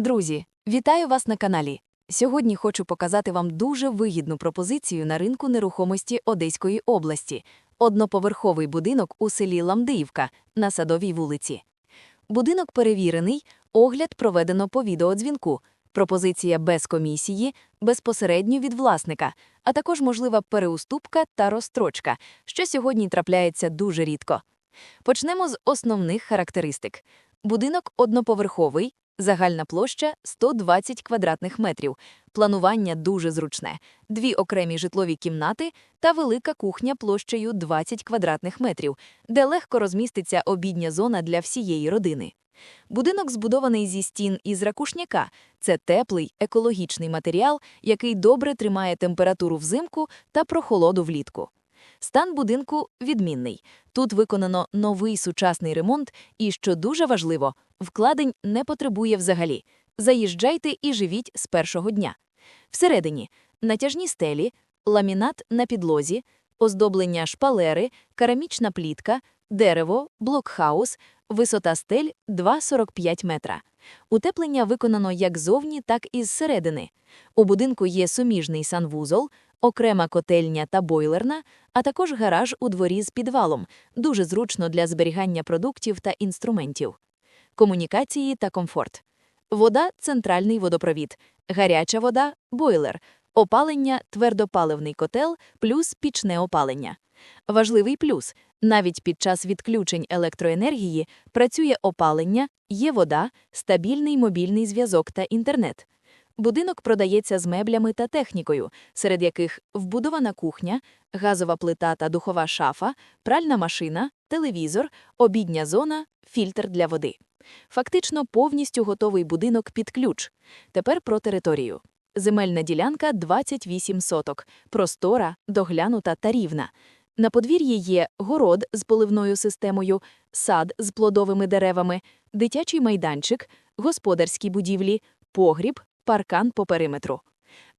Друзі, вітаю вас на каналі. Сьогодні хочу показати вам дуже вигідну пропозицію на ринку нерухомості Одеської області. Одноповерховий будинок у селі Ламдиївка на Садовій вулиці. Будинок перевірений, огляд проведено по відеодзвінку. Пропозиція без комісії, безпосередньо від власника, а також можлива переуступка та розстрочка, що сьогодні трапляється дуже рідко. Почнемо з основних характеристик. Будинок одноповерховий, загальна площа 120 квадратних метрів, планування дуже зручне, дві окремі житлові кімнати та велика кухня площею 20 квадратних метрів, де легко розміститься обідня зона для всієї родини. Будинок збудований зі стін із ракушняка. Це теплий, екологічний матеріал, який добре тримає температуру взимку та прохолоду влітку. Стан будинку відмінний. Тут виконано новий сучасний ремонт і, що дуже важливо, вкладень не потребує взагалі. Заїжджайте і живіть з першого дня. Всередині натяжні стелі, ламінат на підлозі, оздоблення шпалери, керамічна плітка, дерево, блокхаус, висота стель 2,45 метра. Утеплення виконано як зовні, так і зсередини. У будинку є суміжний санвузол, окрема котельня та бойлерна, а також гараж у дворі з підвалом, дуже зручно для зберігання продуктів та інструментів. Комунікації та комфорт. Вода центральний водопровід, гаряча вода бойлер, опалення твердопаливний котел плюс пічне опалення. Важливий плюс навіть під час відключень електроенергії працює опалення, є вода, стабільний мобільний зв'язок та інтернет. Будинок продається з меблями та технікою, серед яких вбудована кухня, газова плита та духова шафа, пральна машина, телевізор, обідня зона, фільтр для води. Фактично повністю готовий будинок під ключ. Тепер про територію. Земельна ділянка 28 соток, простора, доглянута та рівна. На подвір'ї є город з поливною системою, сад з плодовими деревами, дитячий майданчик, господарські будівлі, погріб, паркан по периметру.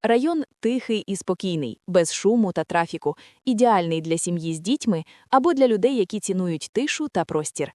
Район тихий і спокійний, без шуму та трафіку, ідеальний для сім'ї з дітьми або для людей, які цінують тишу та простір.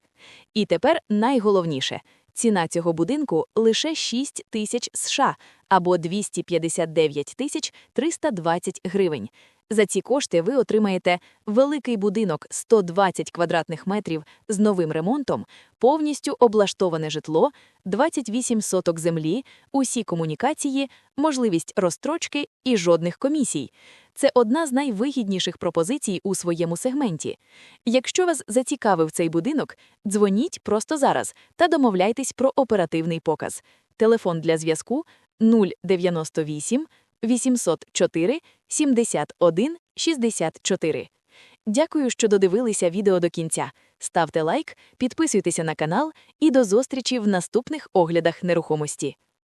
І тепер найголовніше ціна цього будинку лише 6 тисяч США або 259 тисяч 320 гривень. За ці кошти ви отримаєте великий будинок 120 квадратних метрів з новим ремонтом, повністю облаштоване житло, 28 соток землі, усі комунікації, можливість розстрочки і жодних комісій. Це одна з найвигідніших пропозицій у своєму сегменті. Якщо вас зацікавив цей будинок, дзвоніть просто зараз та домовляйтесь про оперативний показ. Телефон для зв'язку 098 804 71 64. Дякую, що додивилися відео до кінця. Ставте лайк, підписуйтеся на канал і до зустрічі в наступних оглядах нерухомості.